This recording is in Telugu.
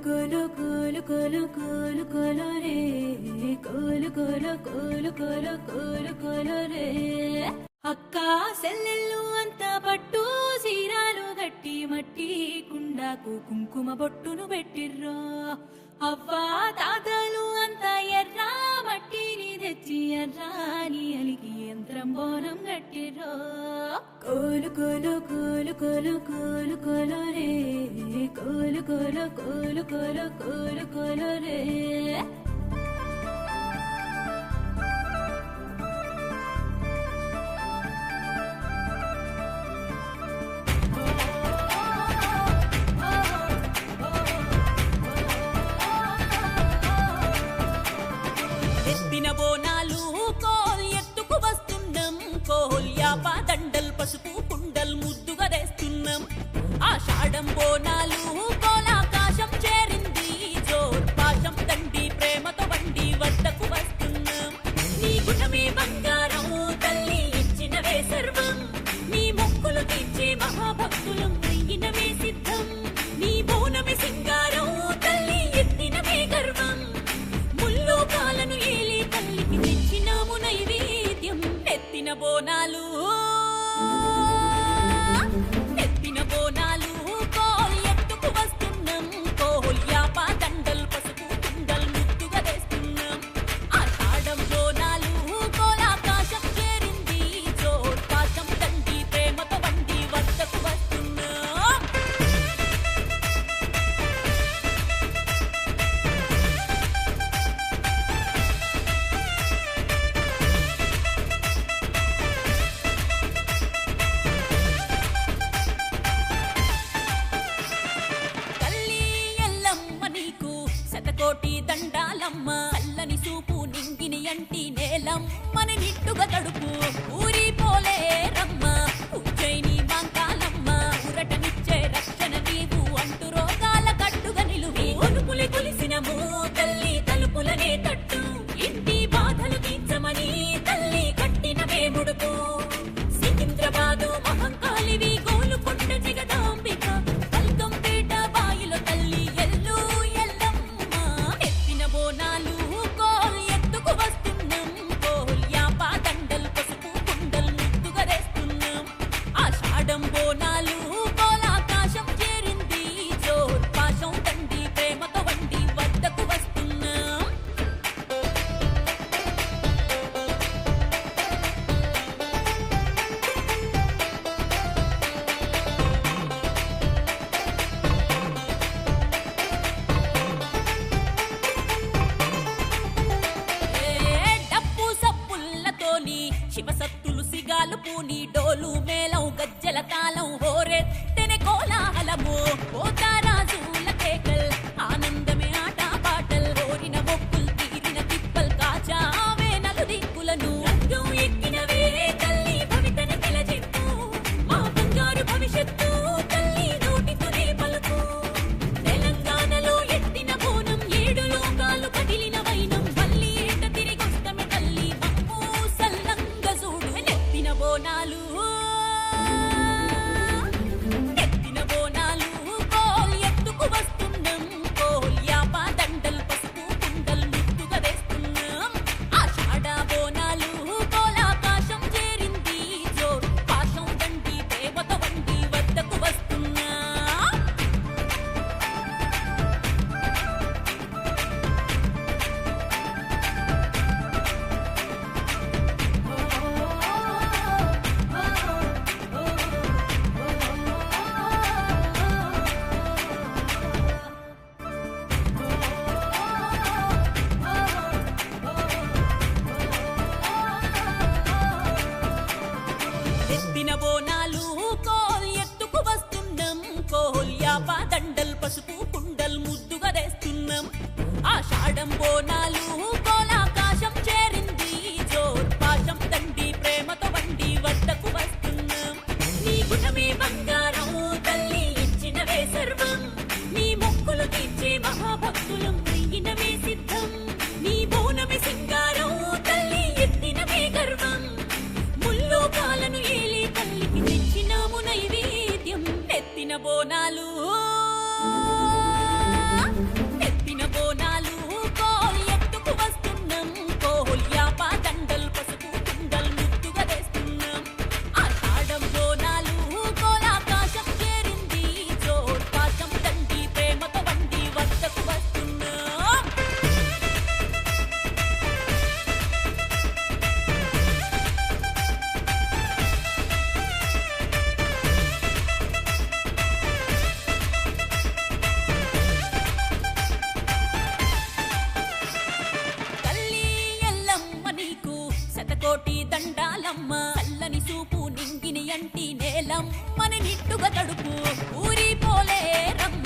కోలు కోలు కోలు కోలు కోలు రే కోలు కోలు కోలు కోలు కోలు కోలు రే అక్క సెల్లెళ్ళు అంతా పట్టు సీరాలు గట్టి మట్టి కుండాకు కుంకుమ బొట్టును పెట్టిర్రు అవ్వ తాతలు అంతా ఎర్ర మట్టిని తెచ్చి ఎర్రాని అలికి యంత్రం బోనం కట్టిర్రో కోలు కోలు కోలు కోలు కోలు కోలు రే కోలు కోలు కోలు కోలు కోలు కోలు రే. బోనాలు నెత్తిన బోనాలు కోల్ ఎత్తుకు వస్తున్నాం. నీలంటి నేలం మన నిట్టుగా తడుపు ఊరి పోలే రమ్మ lúa. అంటి నేలం మన నిట్టుగా తడుపు ఊరి పోలే రమ్మ